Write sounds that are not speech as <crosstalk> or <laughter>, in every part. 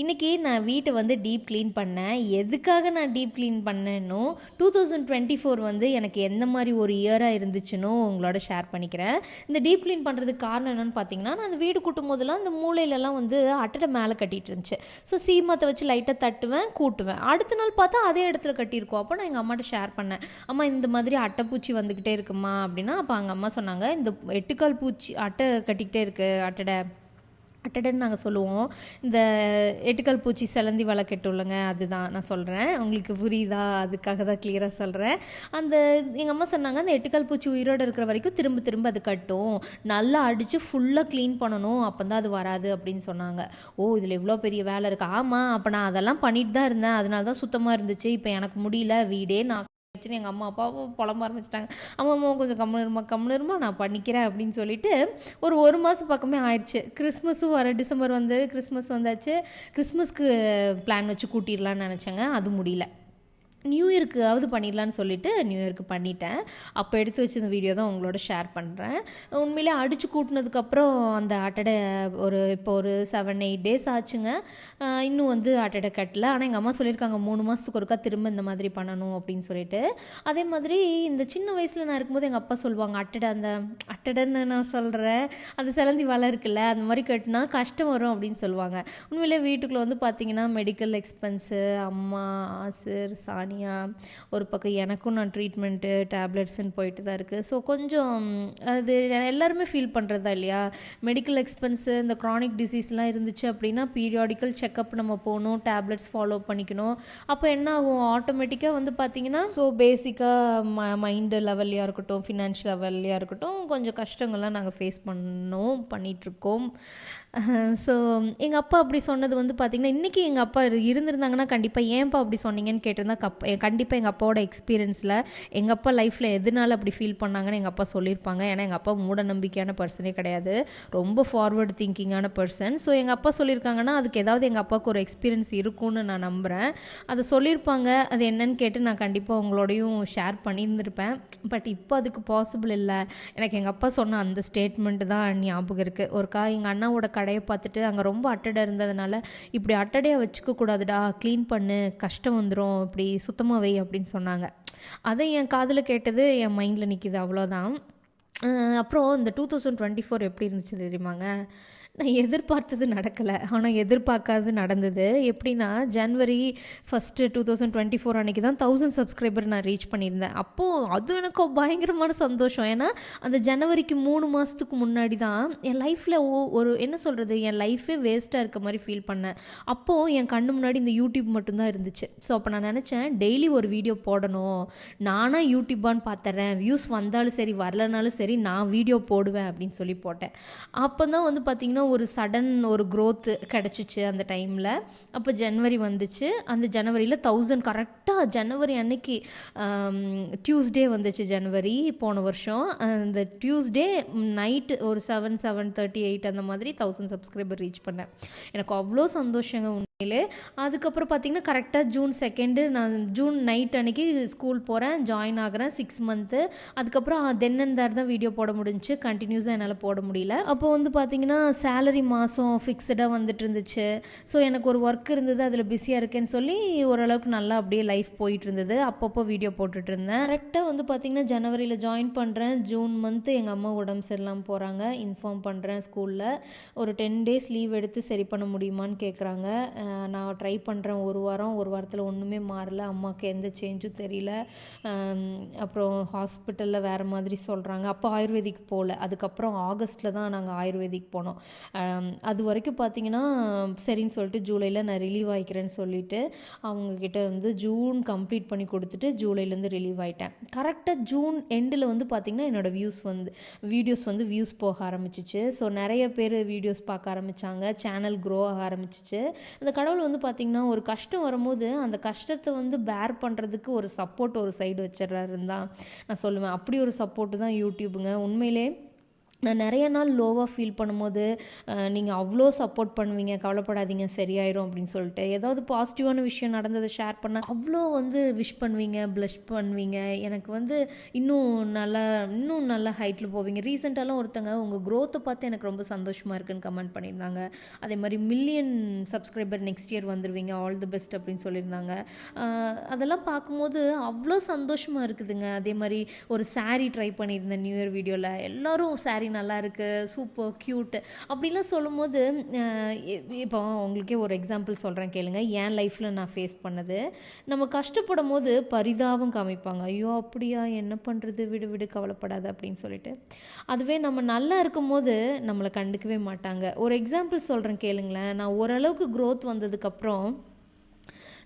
இன்றைக்கி நான் வீட்டை வந்து டீப் க்ளீன் பண்ணேன். எதுக்காக நான் டீப் க்ளீன் பண்ணேன்னோ டூ தௌசண்ட் டுவெண்ட்டி ஃபோர் வந்து எனக்கு எந்த மாதிரி ஒரு இயராக இருந்துச்சுன்னோ உங்களோட ஷேர் பண்ணிக்கிறேன். இந்த டீப் க்ளீன் பண்ணுறதுக்கு காரணம் என்னென்னு பார்த்தீங்கன்னா நான் அந்த வீடு கூட்டும் போதெல்லாம் அந்த மூலையிலலாம் வந்து அட்டடை மேலே கட்டிகிட்டு இருந்துச்சு. ஸோ சீமத்தை வச்சு லைட்டாக தட்டுவேன் கூட்டுவேன். அடுத்த நாள் பார்த்தா அதே இடத்துல கட்டியிருக்கோம். அப்போ நான் எங்கள் அம்மாட்ட ஷேர் பண்ணேன். அம்மா இந்த மாதிரி அட்டைப்பூச்சி வந்துக்கிட்டே இருக்குமா? அப்படின்னா அப்போ அங்கே அம்மா சொன்னாங்க இந்த எட்டுக்கால் பூச்சி அட்டை கட்டிக்கிட்டே இருக்குது அட்டடை. அட்டடன்னு நாங்கள் சொல்லுவோம். இந்த எட்டுக்கல் பூச்சி செலந்தி வலை அதுதான் நான் சொல்கிறேன் உங்களுக்கு புரியுதா? அதுக்காக தான் கிளியராக சொல்கிறேன் அந்த எங்கள் அம்மா சொன்னாங்க அந்த எட்டுக்கல் பூச்சி உயிரோடு இருக்கிற வரைக்கும் திரும்ப திரும்ப அது கட்டும். நல்லா அடித்து ஃபுல்லாக க்ளீன் பண்ணணும் அப்போ தான் அது வராது அப்படின்னு சொன்னாங்க. ஓ இதில் இவ்வளோ பெரிய வேலை இருக்குது ஆமாம் அப்போ நான் அதெல்லாம் பண்ணிட்டு தான் இருந்தேன். அதனால தான் சுத்தமாக இருந்துச்சு. இப்போ எனக்கு முடியல. வீடே நான் வச்சுன்னு எங்கள் அம்மா அப்பாவும் புலம்ப ஆரம்பிச்சிட்டாங்க. அம்மா அம்மா கொஞ்சம் கம்முனு இருமா கம்முனு இருமா நான் பண்ணிக்கிறேன் அப்படின்னு சொல்லிட்டு ஒரு ஒரு மாதம் பக்கமே ஆயிடுச்சு. கிறிஸ்மஸும் வர டிசம்பர் வந்து கிறிஸ்மஸ் வந்தாச்சு. கிறிஸ்மஸ்க்கு பிளான் வச்சு கூட்டிடலான்னு நினச்சேங்க. அது முடியல. நியூ இயர்க்காவது பண்ணிடலான்னு சொல்லிட்டு நியூ இயர்க்கு பண்ணிட்டேன். அப்போ எடுத்து வச்சிருந்த வீடியோ தான் உங்களோட ஷேர் பண்ணுறேன் உண்மையிலே அடித்து கூட்டினதுக்கப்புறம் அந்த அட்டடை ஒரு இப்போ ஒரு செவன் எயிட் டேஸ் ஆச்சுங்க. இன்னும் வந்து அட்டடை கட்டல. ஆனால் எங்கள் அம்மா சொல்லியிருக்காங்க மூணு மாதத்துக்கு ஒருக்கா திரும்ப இந்த மாதிரி பண்ணணும் அப்படின்னு சொல்லிட்டு. அதே மாதிரி இந்த சின்ன வயசில் நான் இருக்கும்போது எங்கள் அப்பா சொல்லுவாங்க அட்டடை அந்த அட்டடைன்னு நான் சொல்கிறேன் அந்த சிலந்தி வலை இருக்குல்ல அந்த மாதிரி கட்டினா கஷ்டம் வரும் அப்படின்னு சொல்லுவாங்க. உண்மையிலே வீட்டுக்குள்ளே வந்து பார்த்தீங்கன்னா மெடிக்கல் எக்ஸ்பென்ஸு அம்மா ஆசிர் தனியாக ஒரு பக்கம் எனக்கும் நான் ட்ரீட்மெண்ட்டு டேப்லெட்ஸ்ன்னு போயிட்டு தான் இருக்குது ஸோ கொஞ்சம் அது எல்லாருமே ஃபீல் பண்ணுறதா இல்லையா? மெடிக்கல் எக்ஸ்பென்ஸு இந்த க்ரானிக் டிசீஸ்லாம் இருந்துச்சு அப்படின்னா பீரியாடிக்கல் செக்கப் நம்ம போகணும் டேப்லெட்ஸ் ஃபாலோ பண்ணிக்கணும். அப்போ என்ன ஆகும்? ஆட்டோமேட்டிக்காக வந்து பார்த்தீங்கன்னா ஸோ பேசிக்காக ம மைண்டு லெவல்லையாக இருக்கட்டும் ஃபினான்ஷியல் லெவல்லையாக இருக்கட்டும் கொஞ்சம் கஷ்டங்கள்லாம் நாங்கள் ஃபேஸ் பண்ணோம் பண்ணிகிட்ருக்கோம் ஸோ <laughs> எங்கள் அப்பா அப்படி சொன்னது வந்து பார்த்திங்கன்னா இன்றைக்கி எங்கள் அப்பா இரு- இருந்திருந்தாங்கன்னா கண்டிப்பாக ஏன்ப்பா அப்படி சொன்னீங்கன்னு கேட்டிருந்தா கப் கண்டிப்பாக எங்கள் அப்பாவோட எக்ஸ்பீரியன்ஸில் எங்கள் அப்பா லைஃப்பில் எதனால அப்படி ஃபீல் பண்ணாங்கன்னு எங்கள் அப்பா சொல்லியிருப்பாங்க. ஏன்னா எங்கள் அப்பா மூட நம்பிக்கையான பர்சனே கிடையாது. ரொம்ப ஃபார்வர்டு திங்கிங்கான பர்சன் ஸோ எங்கள் அப்பா சொல்லியிருக்காங்கன்னா அதுக்கு ஏதாவது எங்கள் அப்பாவுக்கு ஒரு எக்ஸ்பீரியன்ஸ் இருக்கும்னு நான் நம்புகிறேன் அதை சொல்லியிருப்பாங்க. அது என்னன்னு கேட்டு நான் கண்டிப்பாக உங்களோடையும் ஷேர் பண்ணியிருந்திருப்பேன். பட் இப்போ அதுக்கு பாசிபிள் இல்லை. எனக்கு எங்கள் அப்பா சொன்ன அந்த ஸ்டேட்மெண்ட்டு தான் ஞாபகம் இருக்குது ஒருக்கா எங்கள் அண்ணாவோட கடையை பார்த்துட்டு அங்கே ரொம்ப அட்டடை இருந்ததுனால இப்படி அட்டடையாக வச்சுக்க கூடாதுடா க்ளீன் பண்ணு. கஷ்டம் வந்துடும் இப்படி சுத்தமாக வை அப்படின்னு சொன்னாங்க. அதை என் காதில் கேட்டது என் மைண்டில் நிற்கிது அவ்வளோதான் அப்புறம் இந்த டூ தௌசண்ட் டுவெண்ட்டி ஃபோர் எப்படி இருந்துச்சு தெரியுமாங்க? நான் எதிர்பார்த்தது நடக்கலை. ஆனால் எதிர்பார்க்காதது நடந்தது. எப்படின்னா ஜனவரி first two thousand twenty four அன்றைக்கி தான் தௌசண்ட் சப்ஸ்கிரைபர் நான் ரீச் பண்ணியிருந்தேன். அப்போது அது எனக்கு பயங்கரமான சந்தோஷம். ஏன்னா அந்த ஜனவரிக்கு மூணு மாதத்துக்கு முன்னாடி தான் என் லைஃப்பில் ஒரு என்ன சொல்கிறது என் லைஃபே வேஸ்ட்டாக இருக்க மாதிரி ஃபீல் பண்ணேன். அப்போது என் கண்ணு முன்னாடி இந்த யூடியூப் மட்டும்தான் இருந்துச்சு. ஸோ அப்போ நான் நினச்சேன் டெய்லி ஒரு வீடியோ போடணும். நானாக யூடியூப்பான்னு பார்த்துறேன் வியூஸ் வந்தாலும் சரி வரலனாலும் சரி நான் வீடியோ போடுவேன் அப்படின்னு சொல்லி போட்டேன். அப்போ தான் வந்து பார்த்திங்கன்னா ஒரு சடன் ஒரு க்ரோத்து கிடச்சிச்சு அந்த டைமில் அப்போ ஜனவரி வந்துச்சு. அந்த ஜனவரியில் தௌசண்ட் கரெக்டாக ஜனவரி அன்னைக்கு டியூஸ்டே வந்துச்சு ஜனவரி போன வருஷம். அந்த டியூஸ்டே நைட்டு ஒரு செவன் செவன் தேர்ட்டி எயிட் அந்த மாதிரி தௌசண்ட் சப்ஸ்கிரைபர் ரீச் பண்ணேன். எனக்கு அவ்வளோ சந்தோஷங்க மேலே அதுக்கப்புறம் பார்த்தீங்கன்னா கரெக்டாக ஜூன் செகண்டு நான் ஜூன் நைட் அன்னைக்கு ஸ்கூல் போகிறேன் ஜாயின் ஆகிறேன் சிக்ஸ் மந்த்து அதுக்கப்புறம் தென் அண்ட் தேர் தான் வீடியோ போட முடிஞ்சுச்சு. கண்டினியூஸாக என்னால் போட முடியல. அப்போ வந்து பார்த்தீங்கன்னா சேலரி மாதம் ஃபிக்ஸ்டாக வந்துட்டு இருந்துச்சு. ஸோ எனக்கு ஒரு ஒர்க் இருந்தது அதில் பிஸியாக இருக்கேன்னு சொல்லி ஓரளவுக்கு நல்லா அப்படியே லைஃப் போயிட்டு இருந்தது. அப்பப்போ வீடியோ போட்டுட்டு இருந்தேன். கரெக்டாக வந்து பார்த்தீங்கன்னா ஜனவரியில் ஜாயின் பண்ணுறேன் ஜூன் மந்த்து எங்கள் அம்மா உடம்பு சரியில்லாமல் போகிறாங்க இன்ஃபார்ம் பண்ணுறேன் ஸ்கூலில் ஒரு டென் டேஸ் லீவ் எடுத்து சரி பண்ண முடியுமான்னு கேட்குறாங்க நான் ட்ரை பண்ணுறேன் ஒரு வாரம் ஒரு வாரத்தில் ஒன்றுமே மாறல. அம்மாவுக்கு எந்த சேஞ்சும் தெரியல. அப்புறம் ஹாஸ்பிட்டலில் வேறு மாதிரி சொல்கிறாங்க அப்போ ஆயுர்வேதிக் போகல அதுக்கப்புறம் ஆகஸ்ட்டில் தான் நாங்கள் ஆயுர்வேதிக் போனோம். அது வரைக்கும் பார்த்தீங்கன்னா சரின்னு சொல்லிட்டு ஜூலையில் நான் ரிலீவ் ஆகிக்கிறேன்னு சொல்லிட்டு அவங்கக்கிட்ட வந்து ஜூன் கம்ப்ளீட் பண்ணி கொடுத்துட்டு ஜூலைலேருந்து ரிலீவ் ஆகிட்டேன் கரெக்டாக ஜூன் எண்டில் வந்து பார்த்திங்கன்னா என்னோடய வியூஸ் வந்து வீடியோஸ் வந்து வியூஸ் போக ஆரம்பிச்சிச்சு. ஸோ நிறைய பேர் வீடியோஸ் பார்க்க ஆரம்பித்தாங்க சேனல் க்ரோ ஆக ஆரம்பிச்சிச்சு. அந்த கடவுள் வந்து பார்த்திங்கன்னா ஒரு கஷ்டம் வரும்போது அந்த கஷ்டத்தை வந்து பேர் பண்ணுறதுக்கு ஒரு சப்போர்ட் ஒரு சைடு வச்சிடுறாருன்னு தான் நான் சொல்லுவேன். அப்படி ஒரு சப்போர்ட்டு தான் யூடியூபுங்க. உண்மையிலே நான் நிறைய நாள் லோவாக ஃபீல் பண்ணும்போது நீங்கள் அவ்வளோ சப்போர்ட் பண்ணுவீங்க கவலைப்படாதீங்க சரியாயிரும் அப்படின்னு சொல்லிட்டு. ஏதாவது பாசிட்டிவான விஷயம் நடந்ததை ஷேர் பண்ண அவ்வளோ வந்து விஷ் பண்ணுவீங்க ப்ளஷ் பண்ணுவீங்க. எனக்கு வந்து இன்னும் நல்லா இன்னும் நல்ல ஹைட்டில் போவீங்க. ரீசெண்டாலாம் ஒருத்தங்க உங்கள் க்ரோத்தை பார்த்து எனக்கு ரொம்ப சந்தோஷமாக இருக்குன்னு கமெண்ட் பண்ணியிருந்தாங்க. அதே மாதிரி மில்லியன் சப்ஸ்கிரைபர் நெக்ஸ்ட் இயர் வந்துடுவீங்க ஆல் தி பெஸ்ட் அப்படின்னு சொல்லியிருந்தாங்க. அதெல்லாம் பார்க்கும்போது அவ்வளோ சந்தோஷமாக இருக்குதுங்க. அதே மாதிரி ஒரு சாரீ ட்ரை பண்ணியிருந்தேன் நியூ இயர் வீடியோவில் எல்லாரும் saree நல்லா இருக்குது சூப்பர் க்யூட் அப்படிலாம் சொல்லும்போது இப்போ உங்களுக்கே ஒரு எக்ஸாம்பிள் சொல்கிறேன் கேளுங்க. என் லைஃப்பில் நான் ஃபேஸ் பண்ணது நம்ம கஷ்டப்படும் போது பரிதாபம் காமிப்பாங்க. ஐயோ அப்படியா? என்ன பண்ணுறது விடு விடு கவலைப்படாது அப்படின்னு சொல்லிட்டு. அதுவே நம்ம நல்லா இருக்கும் போது நம்மளை கண்டுக்கவே மாட்டாங்க. ஒரு எக்ஸாம்பிள் சொல்கிறேன் கேளுங்களேன். நான் ஓரளவுக்கு க்ரோத் வந்ததுக்கப்புறம்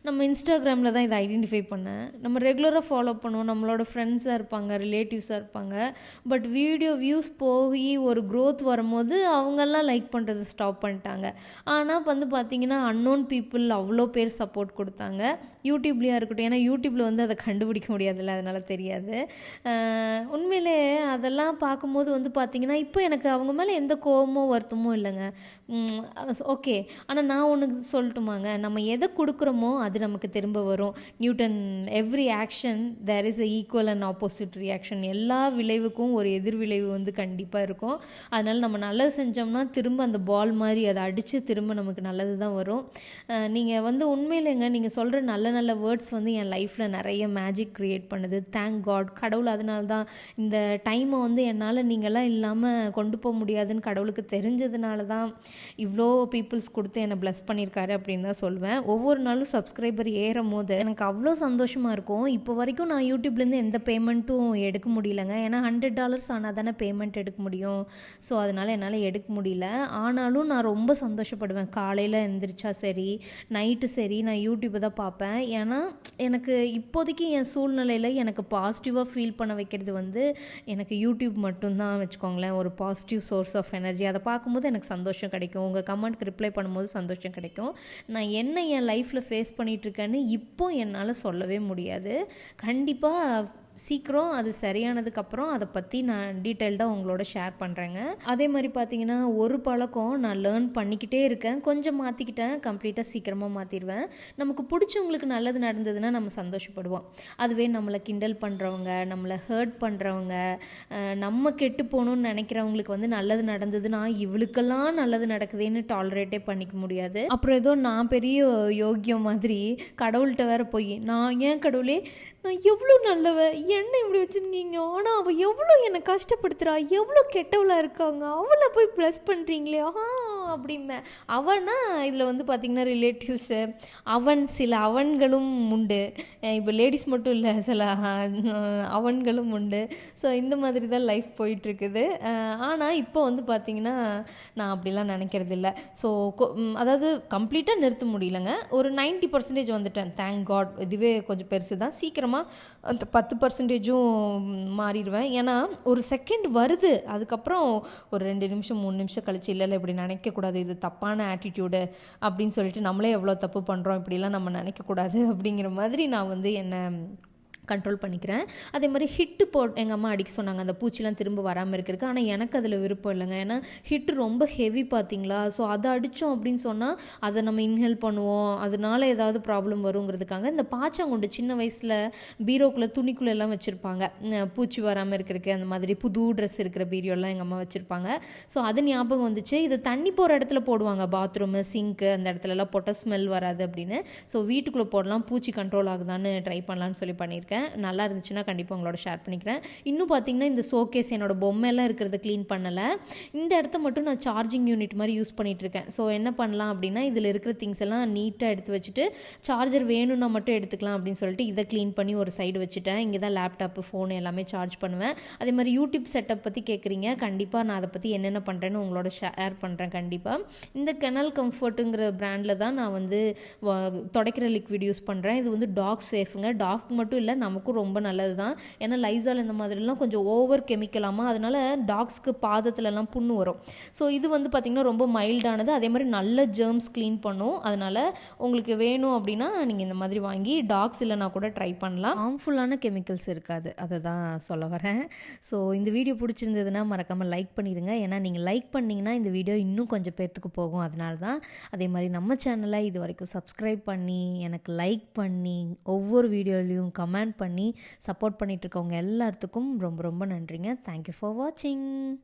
நம்ம இன்ஸ்டாகிராமில் தான் இதை ஐடென்டிஃபை பண்ணேன். நம்ம ரெகுலராக ஃபாலோ பண்ணுவோம். நம்மளோட ஃப்ரெண்ட்ஸாக இருப்பாங்க ரிலேட்டிவ்ஸாக இருப்பாங்க. பட் வீடியோ வியூஸ் போய் ஒரு க்ரோத் வரும்போது அவங்கெல்லாம் லைக் பண்ணுறது ஸ்டாப் பண்ணிட்டாங்க. ஆனால் வந்து பார்த்திங்கன்னா அன்னோன் பீப்புள் அவ்வளோ பேர் சப்போர்ட் கொடுத்தாங்க. யூடியூப்லேயா இருக்கட்டும் ஏன்னா யூடியூப்பில் வந்து அதை கண்டுபிடிக்க முடியாதுல்ல அதனால் தெரியாது. உண்மையிலே அதெல்லாம் பார்க்கும்போது வந்து பார்த்திங்கன்னா இப்போ எனக்கு அவங்க மேலே எந்த கோபமோ வருத்தமோ இல்லைங்க. ஓகே. ஆனால் நான் ஒன்று சொல்லட்டுமாங்க நம்ம எதை கொடுக்குறோமோ அது நமக்கு திரும்ப வரும். Newton every action there is a equal and opposite reaction எல்லா விளைவுக்கும் ஒரு எதிர்விளைவு வந்து கண்டிப்பாக இருக்கும். அதனால் நம்ம நல்லது செஞ்சோம்னா திரும்ப அந்த பால் மாதிரி அதை அடித்து திரும்ப நமக்கு நல்லது தான் வரும் நீங்கள் வந்து உண்மையிலேங்க நீங்கள் சொல்கிற நல்ல நல்ல வேர்ட்ஸ் வந்து என் லைஃப்பில் நிறைய மேஜிக் க்ரியேட் பண்ணுது. தேங்க் காட் கடவுள் அதனால தான் இந்த டைமை வந்து என்னால் நீங்களாம் இல்லாமல் கொண்டு போக முடியாதுன்னு கடவுளுக்கு தெரிஞ்சதுனால தான் இவ்வளோ பீப்புள்ஸ் கொடுத்து என்னை ப்ளஸ் பண்ணியிருக்காரு அப்படின்னு தான் சொல்வேன். ஒவ்வொரு நாளும் சப்ஸ்கிரைபர் ஏறும் போது எனக்கு அவ்வளோ சந்தோஷமாக இருக்கும். இப்போ வரைக்கும் நான் யூடியூப்லேருந்து எந்த பேமெண்ட்டும் எடுக்க முடியலங்க. ஏன்னா ஹண்ட்ரட் டாலர்ஸ் ஆனால் தானே பேமெண்ட் எடுக்க முடியும். ஸோ அதனால் என்னால் எடுக்க முடியல. ஆனாலும் நான் ரொம்ப சந்தோஷப்படுவேன். காலையில் எந்திரிச்சா சரி நைட்டு சரி நான் யூடியூப்பை தான் பார்ப்பேன். ஏன்னா எனக்கு இப்போதைக்கு என் சூழ்நிலையில் எனக்கு பாசிட்டிவாக ஃபீல் பண்ண வைக்கிறது வந்து எனக்கு யூடியூப் மட்டும்தான் வச்சுக்கோங்களேன். ஒரு பாசிட்டிவ் சோர்ஸ் ஆஃப் எனர்ஜி அதை பார்க்கும்போது எனக்கு சந்தோஷம் கிடைக்கும். உங்கள் கமெண்ட்க்கு ரிப்ளை பண்ணும்போது சந்தோஷம் கிடைக்கும். நான் என்ன என் லைஃப்பில் ஃபேஸ் பண்ணி பண்ணிகிட்ருக்கேன்னு இப்போ என்னால் சொல்லவே முடியாது. கண்டிப்பாக சீக்கிரம் அது சரியானதுக்கப்புறம் அதை பற்றி நான் டீட்டெயில்டாக உங்களோட ஷேர் பண்ணுறேங்க அதே மாதிரி பார்த்தீங்கன்னா ஒரு பழக்கம் நான் லேர்ன் பண்ணிக்கிட்டே இருக்கேன். கொஞ்சம் மாற்றிக்கிட்டேன் கம்ப்ளீட்டாக சீக்கிரமாக மாற்றிடுவேன் நமக்கு பிடிச்சவங்களுக்கு நல்லது நடந்ததுன்னா நம்ம சந்தோஷப்படுவோம். அதுவே நம்மளை கிண்டல் பண்ணுறவங்க நம்மளை ஹர்ட் பண்ணுறவங்க நம்ம கெட்டு போகணும்னு நினைக்கிறவங்களுக்கு வந்து நல்லது நடந்ததுன்னா இவளுக்கெல்லாம் நல்லது நடக்குதுன்னு டாலரேட்டே பண்ணிக்க முடியாது. அப்புறம் ஏதோ நான் பெரிய யோக்கியம் மாதிரி கடவுள்கிட்ட வேற போய் நான் ஏன் கடவுளே நான் எவ்வளோ நல்லவ? என்ன இப்படி வச்சுருக்கீங்க? ஆனால் அவள் எவ்வளோ என்னை கஷ்டப்படுத்துகிறா எவ்வளோ கெட்டவளாக இருக்காங்க? அவளை போய் ப்ளஸ் பண்ணுறீங்களே ஆ அப்படிம்பேன் அவனா இதில் வந்து பார்த்திங்கன்னா ரிலேட்டிவ்ஸு அவன் சில அவன்களும் உண்டு. இப்போ லேடிஸ் மட்டும் இல்லை சில அவன்களும் உண்டு. ஸோ இந்த மாதிரி தான் லைஃப் போயிட்டுருக்குது ஆனால் இப்போ வந்து பார்த்திங்கன்னா நான் அப்படிலாம் நினைக்கிறது இல்லை ஸோ அதாவது கம்ப்ளீட்டாக நிறுத்த முடியலங்க. ஒரு 90% பர்சன்டேஜ் வந்துட்டேன். தேங்க் காட் இதுவே கொஞ்சம் பெருசு தான் சீக்கிரமாக அந்த பத்து பர்சன்டேஜும் மாறிடுவேன். ஏன்னா ஒரு செகண்ட் வருது. அதுக்கப்புறம் ஒரு ரெண்டு நிமிஷம் மூணு நிமிஷம் கழிச்சு இல்லை இல்லை இப்படி நினைக்கக்கூடாது இது தப்பான ஆட்டிடியூடு அப்படின்னு சொல்லிட்டு நம்மளே எவ்வளோ தப்பு பண்ணுறோம் இப்படிலாம் நம்ம நினைக்கக்கூடாது அப்படிங்கிற மாதிரி நான் வந்து என்னை கண்ட்ரோல் பண்ணிக்கிறேன். அதே மாதிரி ஹிட்டு போ எங்கள் அம்மா அடிக்க சொன்னாங்க அந்த பூச்சிலாம் திரும்ப வராமல் இருக்கிறதுக்கு. ஆனால் எனக்கு அதில் விருப்பம் இல்லைங்க. ஏன்னா ஹிட்டு ரொம்ப ஹெவி பார்த்தீங்களா? ஸோ அதை அடித்தோம் அப்படின்னு சொன்னால் அதை நம்ம இன்ஹேல் பண்ணுவோம். அதனால ஏதாவது ப்ராப்ளம் வருங்கிறதுக்காக இந்த பாச்சாங்குண்டு சின்ன வயசில் பீரோக்குள்ளே துணிக்குள்ளே எல்லாம் வச்சுருப்பாங்க. பூச்சி வராமல் இருக்கிறதுக்கு அந்த மாதிரி புது ட்ரெஸ் இருக்கிற பீரியோலாம் எங்கள் அம்மா வச்சுருப்பாங்க. ஸோ அது ஞாபகம் வந்துச்சு. இது தண்ணி போகிற இடத்துல போடுவாங்க. பாத்ரூமு சிங்க்கு அந்த இடத்துலலாம் பொட்ட ஸ்மெல் வராது அப்படின்னு. ஸோ வீட்டுக்குள்ளே போடலாம். பூச்சி கண்ட்ரோல் ஆகுதான்னு ட்ரை பண்ணலான்னு சொல்லி பண்ணியிருக்கேன். நல்லா இருந்துச்சுன்னா கண்டிப்பாக உங்களோட ஷேர் பண்ணிக்கிறேன். இன்னும் பார்த்தீங்கன்னா இந்த ஷோகேஸ் என்னோட பொம்மையெல்லாம் இருக்கிறத க்ளீன் பண்ணலை. இந்த இடத்த மட்டும் நான் சார்ஜிங் யூனிட் மாதிரி யூஸ் பண்ணிகிட்ருக்கேன் இருக்கேன். ஸோ என்ன பண்ணலாம் அப்படின்னா இதில் இருக்கிற திங்ஸ் எல்லாம் நீட்டாக எடுத்து வச்சுட்டு சார்ஜர் வேணும்னா மட்டும் எடுத்துக்கலாம் அப்படின்னு சொல்லிட்டு இதை க்ளீன் பண்ணி ஒரு சைடு வச்சுட்டேன். இங்கே தான் லேப்டாப்பு ஃபோன் எல்லாமே சார்ஜ் பண்ணுவேன். அதே மாதிரி யூடியூப் செட்டப் பற்றி கேட்குறீங்க கண்டிப்பாக நான் அதை பற்றி என்னென்ன பண்ணுறேன்னு உங்களோட ஷேர் பண்ணுறேன் கண்டிப்பாக இந்த கெனல் கம்ஃபர்ட்டுங்கிற பிராண்டில் தான் நான் வந்து துடைக்கிற லிக்விட் யூஸ் பண்ணுறேன் இது வந்து டாக் சேஃபுங்க டாக் மட்டும் இல்லை நமக்கும் ரொம்ப நல்லது தான் ஏன்னா லைசால் இந்த மாதிரிலாம் கொஞ்சம் ஓவர் கெமிக்கலாமா அதனால டாக்ஸ்க்கு பாதத்துலலாம் புண்ணு வரும். ஸோ இது வந்து பார்த்திங்கன்னா ரொம்ப மைல்டானது அதே மாதிரி நல்ல ஜேர்ம்ஸ் க்ளீன் பண்ணும். அதனால் உங்களுக்கு வேணும் அப்படின்னா நீங்கள் இந்த மாதிரி வாங்கி டாக்ஸ் இல்லைனா கூட ட்ரை பண்ணலாம். ஹார்ம்ஃபுல்லான கெமிக்கல்ஸ் இருக்காது. அதை தான் சொல்ல வரேன். ஸோ இந்த வீடியோ பிடிச்சிருந்ததுன்னா மறக்காமல் லைக் பண்ணிடுங்க ஏன்னா நீங்கள் லைக் பண்ணிங்கன்னா இந்த வீடியோ இன்னும் கொஞ்சம் பேர்த்துக்கு போகும். அதனால தான் அதே மாதிரி நம்ம சேனலை இது வரைக்கும் சப்ஸ்கிரைப் பண்ணி எனக்கு லைக் பண்ணி ஒவ்வொரு வீடியோலையும் கமெண்ட் பண்ணி சப்போர்ட் பண்ணிட்டு இருக்கவங்க எல்லாத்துக்கும் ரொம்ப ரொம்ப நன்றிங்க. தேங்க்யூ ஃபார் வாட்சிங்